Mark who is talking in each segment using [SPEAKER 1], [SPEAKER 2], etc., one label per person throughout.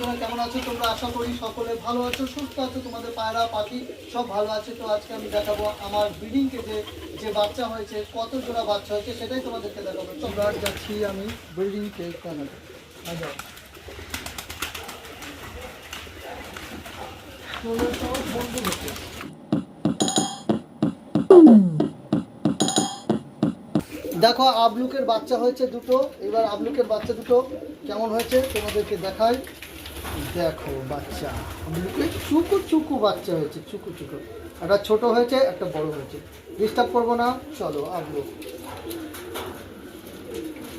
[SPEAKER 1] বন্ধুরা কেমন আছো? তোমরা আশা করি সকলে ভালো আছো সুস্থ আছো। তোমাদের পায়রা পাখি সব ভালো আছে। তো আজকে আমি দেখাবো আমার ব্রিডিং কেজে যে বাচ্চা হয়েছে কত জোড়া বাচ্চা হয়েছে সেটাই তোমাদেরকে দেখাবো। তোমরা যাচ্ছি আমি ব্রিডিং কেজ কানাডা আচ্ছা। বন্ধু হচ্ছে দেখো আবলুকের বাচ্চা হয়েছে দুটো। এবার আবলুকের বাচ্চা দুটো কেমন হয়েছে তোমাদেরকে দেখাই। দেখো বাচ্চা। চুকু চুকু বাচ্চা হয়েছে, চুকু চুকু। একটা ছোট হয়েছে, একটা বড় হয়েছে। ডিস্টার্ব করব না, চলো আবলু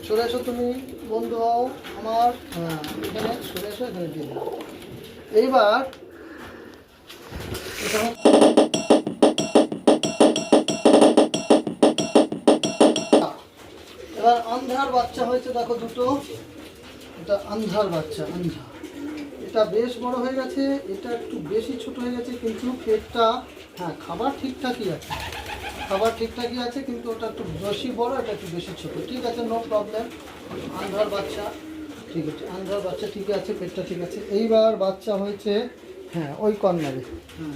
[SPEAKER 1] চলে এসো তুমি, বন্ধু হও আমার। হ্যাঁ এখানে চলে এসো, এখানে দিয়ে এইবার এটা এবার আন্ধার বাচ্চা হয়েছে, দেখো দুটো। এটা আন্ধার বাচ্চা আন্ধা এটা বেশ বড় হয়ে গেছে, এটা একটু বেশি ছোট হয়ে গেছে, কিন্তু পেটটা হ্যাঁ খাবার ঠিকঠাকই আছে। খাবার ঠিকঠাকই আছে, কিন্তু ওটা একটু বেশি বড়, এটা একটু বেশি ছোট। ঠিক আছে নো প্রবলেম আন্ধার বাচ্চা, ঠিক আছে, আন্ধার বাচ্চা ঠিক আছে পেটটা ঠিক আছে। এইবার বাচ্চা হয়েছে হ্যাঁ ওই কর্নারে। হ্যাঁ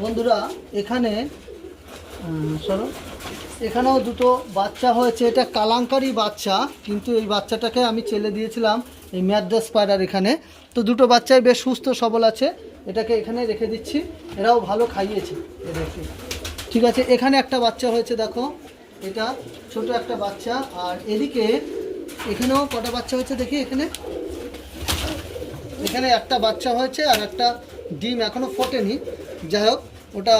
[SPEAKER 1] বন্ধুরা, এখানে সরো। এখানেও দুটো বাচ্চা হয়েছে। এটা কালাঙ্কারি বাচ্চা, কিন্তু এই বাচ্চাটাকে আমি চেলে দিয়েছিলাম এই ম্যাদ্রাস পায়রার এখানে। তো দুটো বাচ্চাই বেশ সুস্থ, সবল আছে। এটাকে এখানে রেখে দিচ্ছি। এরাও ভালো খাইয়েছে, এদেরকে। ঠিক আছে, এখানে একটা বাচ্চা হয়েছে, দেখো। এটা ছোট একটা বাচ্চা। আর এদিকে এখানেও কটা বাচ্চা হয়েছে দেখি এখানে। এখানে একটা বাচ্চা হয়েছে আর একটা ডিম এখনও ফোটেনি। যাই হোক, ওটা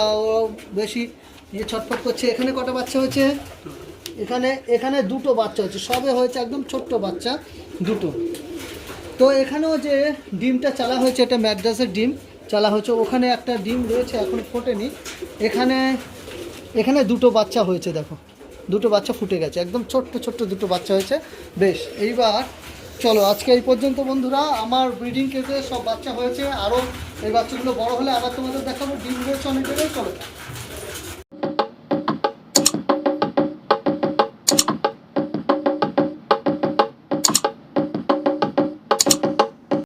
[SPEAKER 1] বেশি ইয়ে ছটফট করছে, এখানে কটা বাচ্চা হয়েছে? এখানে এখানে দুটো বাচ্চা হয়েছে। সবে হয়েছে একদম ছোট্ট বাচ্চা, দুটো। তো এখানেও যে ডিমটা চালা হয়েছে, এটা ম্যাড্রাসের ডিম, চালা হয়েছে। ওখানে একটা ডিম রয়েছে, এখনও ফোটেনি। এখানে এখানে দুটো বাচ্চা হয়েছে, দেখো। দুটো বাচ্চা ফুটে গেছে। একদম ছোট্ট ছোট্ট দুটো বাচ্চা হয়েছে। বেশ, এইবার চলো, আজকে এই পর্যন্ত বন্ধুরা, আমার ব্রিডিং কেসে সব বাচ্চা হয়েছে। আরও এই বাচ্চাগুলো বড় হলে আবার তোমাদের দেখাবো। ডিম রয়েছে অনেক জায়গায় চলো।